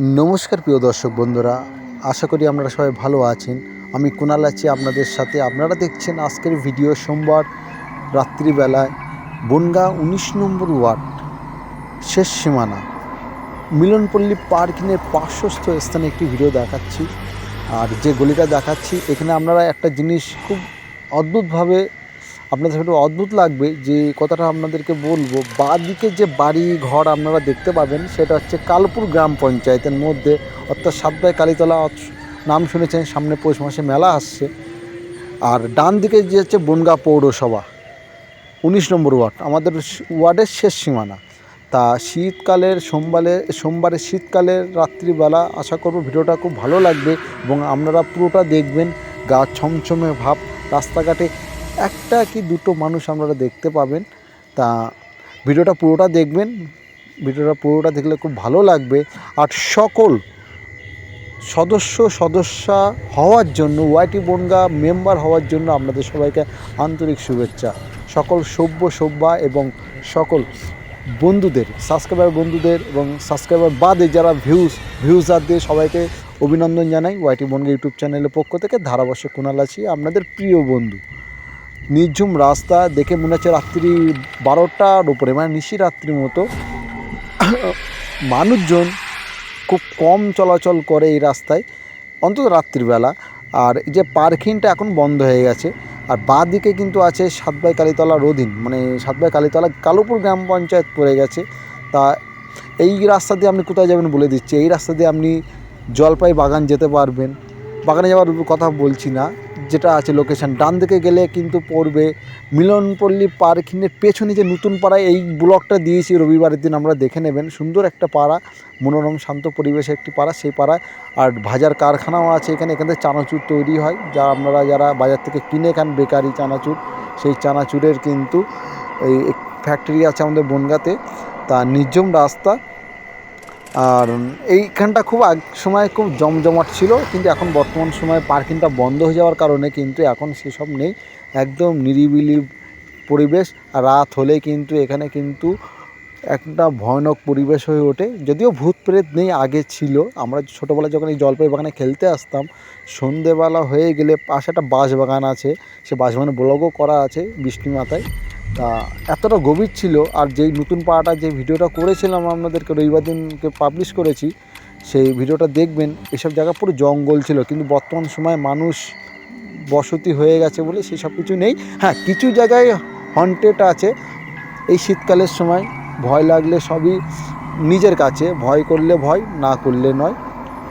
নমস্কার প্রিয় দর্শক বন্ধুরা, আশা করি আপনারা সবাই ভালো আছেন। আমি কুণাল আছি আপনাদের সাথে। আপনারা দেখছেন আজকের ভিডিও সোমবার রাত্রিবেলায় বনগা উনিশ নম্বর ওয়ার্ড, শেষ সীমানা। মিলনপল্লী পার্কিংয়ের পার্শ্বস্থ স্থানে একটি ভিডিও দেখাচ্ছি। আর যে গলিটা দেখাচ্ছি, এখানে আপনারা একটা জিনিস খুব অদ্ভুতভাবে আপনাদের একটু অদ্ভুত লাগবে যে কথাটা আপনাদেরকে বলব। বাঁদিকে যে বাড়ি, ঘর আপনারা দেখতে পাবেন, সেটা হচ্ছে কালপুর গ্রাম পঞ্চায়েতের মধ্যে। অর্থাৎ সাতবাই কালীতলা নাম শুনেছেন, সামনে পৌষ মাসে মেলা আসছে। আর ডান দিকে যে হচ্ছে বনগা পৌরসভা, উনিশ নম্বর ওয়ার্ড, আমাদের ওয়ার্ডের শেষ সীমানা। তা শীতকালের সোমবারে সোমবারে শীতকালের রাত্রিবেলা আশা করব ভিডিওটা খুব ভালো লাগবে এবং আপনারা পুরোটা দেখবেন, গা ছমছমে ভাব, রাস্তাঘাটে একটা কি দুটো মানুষ আপনারা দেখতে পাবেন। তা ভিডিওটা পুরোটা দেখবেন। ভিডিওটা পুরোটা দেখলে খুব ভালো লাগবে। আর সকল সদস্য, সদস্যা হওয়ার জন্য ওয়াইটি বনগা মেম্বার হওয়ার জন্য আপনাদের সবাইকে আন্তরিক শুভেচ্ছা। সকল সভ্য, সভ্যা এবং সকল বন্ধুদের সাবস্ক্রাইবার বন্ধুদের এবং সাবস্ক্রাইবার বাদে যারা ভিউজ ভিউজারদের সবাইকে অভিনন্দন জানাই। ওয়াইটি বনগা ইউটিউব চ্যানেলের পক্ষ থেকে ধারাবর্ষে কুণাল আছি, আপনাদের প্রিয় বন্ধু। নির্ঝুম রাস্তা দেখে মনে হচ্ছে রাত্রি বারোটার উপরে মানে নিশি রাত্রির মতো। মানুষজন খুব কম চলাচল করে এই রাস্তায়, অন্তত রাত্রিবেলা। আর এই যে পার্কিংটা এখন বন্ধ হয়ে গেছে, আর বাঁ দিকে কিন্তু আছে সাতবাই কালীতলা রোদিন মানে সাতবাই কালীতলা কালুপুর গ্রাম পঞ্চায়েত পড়ে গেছে। তা এই রাস্তা দিয়ে আপনি কোথায় যাবেন বলে দিচ্ছি, এই রাস্তা দিয়ে আপনি জলপাই বাগান যেতে পারবেন। বাগানে যাওয়ার কথা বলছি না, যেটা আছে লোকেশান ডান দিকে গেলে কিন্তু পড়বে মিলনপল্লী পার্কিংয়ের পেছনে যে নতুন পাড়ায় এই ব্লকটা দিয়েছি রবিবারের দিন, আমরা দেখে নেবেন। সুন্দর একটা পাড়া, মনোরম, শান্ত পরিবেশে একটি পাড়া, সেই পাড়ায় আর ভাজার কারখানাও আছে এখানে, এখান থেকে চানাচুর তৈরি হয়। যা আপনারা যারা বাজার থেকে কিনে খান বেকারি চানাচুর, সেই চানাচুরের কিন্তু এই ফ্যাক্টরি আছে আমাদের বনগাতে। তা নির্জম রাস্তা আর এইখানটা খুব আগ সময় খুব জমজমাট ছিল, কিন্তু এখন বর্তমান সময়ে পার্কিংটা বন্ধ হয়ে যাওয়ার কারণে কিন্তু এখন সেসব নেই। একদম নিরিবিলি পরিবেশ, আর রাত হলে কিন্তু এখানে কিন্তু একটা ভয়ানক পরিবেশ হয়ে ওঠে। যদিও ভূত প্রেত নেই, আগে ছিল। আমরা ছোটোবেলায় যখন এই জলপাই বাগানে খেলতে আসতাম, সন্ধেবেলা হয়ে গেলে পাশে একটা বাঁশ বাগান আছে। সে বাঁশ বাগানে ব্লগও করা আছে বৃষ্টি মাথায় তা এতটা গভীর ছিল আর যেই নতুন পাড়াটা যে ভিডিওটা করেছিলাম আপনাদেরকে রবিবার দিনকে পাবলিশ করেছি, সেই ভিডিওটা দেখবেন, এসব জায়গা পুরো জঙ্গল ছিল, কিন্তু বর্তমান সময়ে মানুষ বসতি হয়ে গেছে বলে সেসব কিছু নেই। হ্যাঁ কিছু জায়গায় হন্টেড আছে, এই শীতকালের সময় ভয় লাগলে সবই নিজের কাছে, ভয় করলে ভয়, না করলে নয়।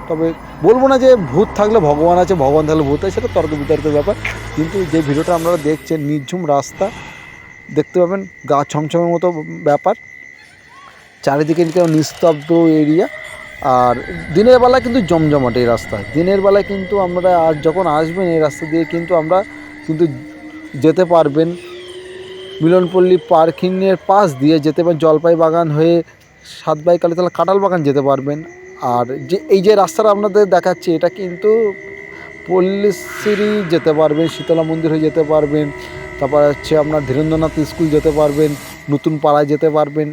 তবে বলব না যে ভূত থাকলে ভগবান আছে, ভগবান থাকলে ভূত আছে, সেটা তর্ক বিতর্কের ব্যাপার। কিন্তু যে ভিডিওটা আপনারা দেখছেন নির্ঝুম রাস্তা দেখতে পাবেন, গা ছমছমের মতো ব্যাপার। চারিদিকে এদিকে নিস্তব্ধ এরিয়া আর দিনের বেলা কিন্তু জমজমাট এই রাস্তা। দিনের বেলায় কিন্তু আমরা আর যখন আসবেন, এই রাস্তা দিয়ে কিন্তু আমরা কিন্তু যেতে পারবেন। মিলনপল্লী পার্কিংয়ের পাশ দিয়ে যেতে পারেন জলপাই বাগান হয়ে সাতবাই কালীতলা কাঁঠাল বাগান যেতে পারবেন। আর যে, এই যে রাস্তাটা আপনাদের দেখাচ্ছি, এটা কিন্তু পল্লীশ্রী যেতে পারবেন, শীতলা মন্দির হয়ে যেতে পারবেন। তারপর হচ্ছে আপনার ধীরেন্দ্রনাথ স্কুল যেতে পারবেন, নতুন পাড়ায় যেতে পারবেন।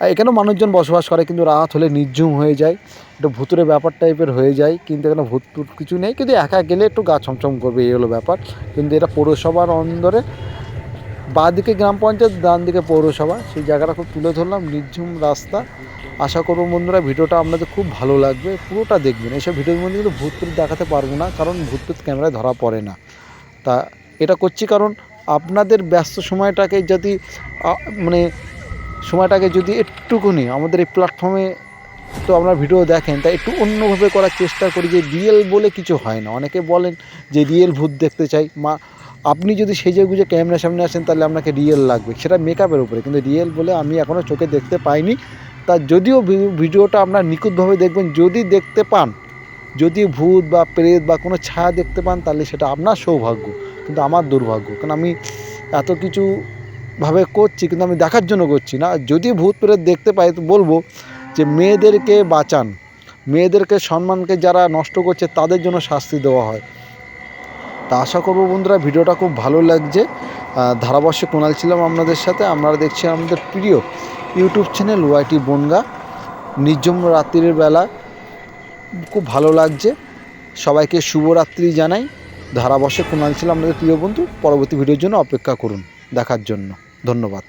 এখানেও মানুষজন বসবাস করে, কিন্তু রাত হলে নির্ঝুম হয়ে যায়, একটু ভুতুরে ব্যাপার টাইপের হয়ে যায়, কিন্তু এখানে ভূত টুত কিছু নেই, কিন্তু একা গেলে একটু গা ছমছম করবে, এই হলো ব্যাপার। কিন্তু এটা পৌরসভার অন্দরে বাঁ দিকে গ্রাম পঞ্চায়েত ডান দিকে পৌরসভা, সেই জায়গাটা খুব তুলে ধরলাম, নির্ঝুম রাস্তা। আশা করব বন্ধুরা, ভিডিওটা আপনাদের খুব ভালো লাগবে, পুরোটা দেখবেন। এইসব ভিডিওর মধ্যে কিন্তু ভূত দেখাতে পারব না, কারণ ভূত ক্যামেরায় ধরা পড়ে না। তা, এটা করছি কারণ আপনাদের ব্যস্ত সময়টাকে যদি মানে সময়টাকে যদি একটুকুনি আমাদের এই প্ল্যাটফর্মে তো আপনারা ভিডিও দেখেন তাই একটু অন্যভাবে করার চেষ্টা করি যে রিয়েল বলে কিছু হয় না। অনেকে বলেন যে রিয়েল ভূত দেখতে চাই। মা, আপনি যদি সেজে গুজে ক্যামেরার সামনে আসেন, তাহলে আপনাকে রিয়েল লাগবে। সেটা মেকআপের উপরে। কিন্তু রিয়েল বলে আমি এখনও চোখে দেখতে পাইনি। তা যদিও ভিডিওটা আপনার নিখুঁতভাবে দেখবেন, যদি দেখতে পান, যদি ভূত বা প্রেত বা কোনো ছায়া দেখতে পান, তাহলে সেটা আপনার সৌভাগ্য। কিন্তু আমার দুর্ভাগ্য। কারণ আমি এত কিছু ভাবে করছি, কিন্তু আমি দেখার জন্য করছি না। যদি ভূত প্রেত দেখতে পাই, তো বলব যে মেয়েদেরকে বাঁচান। মেয়েদেরকে সম্মানকে যারা নষ্ট করছে, তাদের জন্য শাস্তি দেওয়া হয়। তা আশা করব বন্ধুরা, ভিডিওটা খুব ভালো লাগছে। ধারাবর্ষে কোনাল ছিলাম আপনাদের সাথে। আপনারা দেখছেন আমাদের প্রিয় ইউটিউব চ্যানেল ওয়াইটি বনগা। নির্জম রাত্রির বেলা। খুব ভালো লাগছে। সবাইকে শুভরাত্রি জানাই। ধারাবর্ষে কুণাল ছিল আমাদের প্রিয় বন্ধু। পরবর্তী ভিডিওর জন্য অপেক্ষা করুন দেখার জন্য। ধন্যবাদ।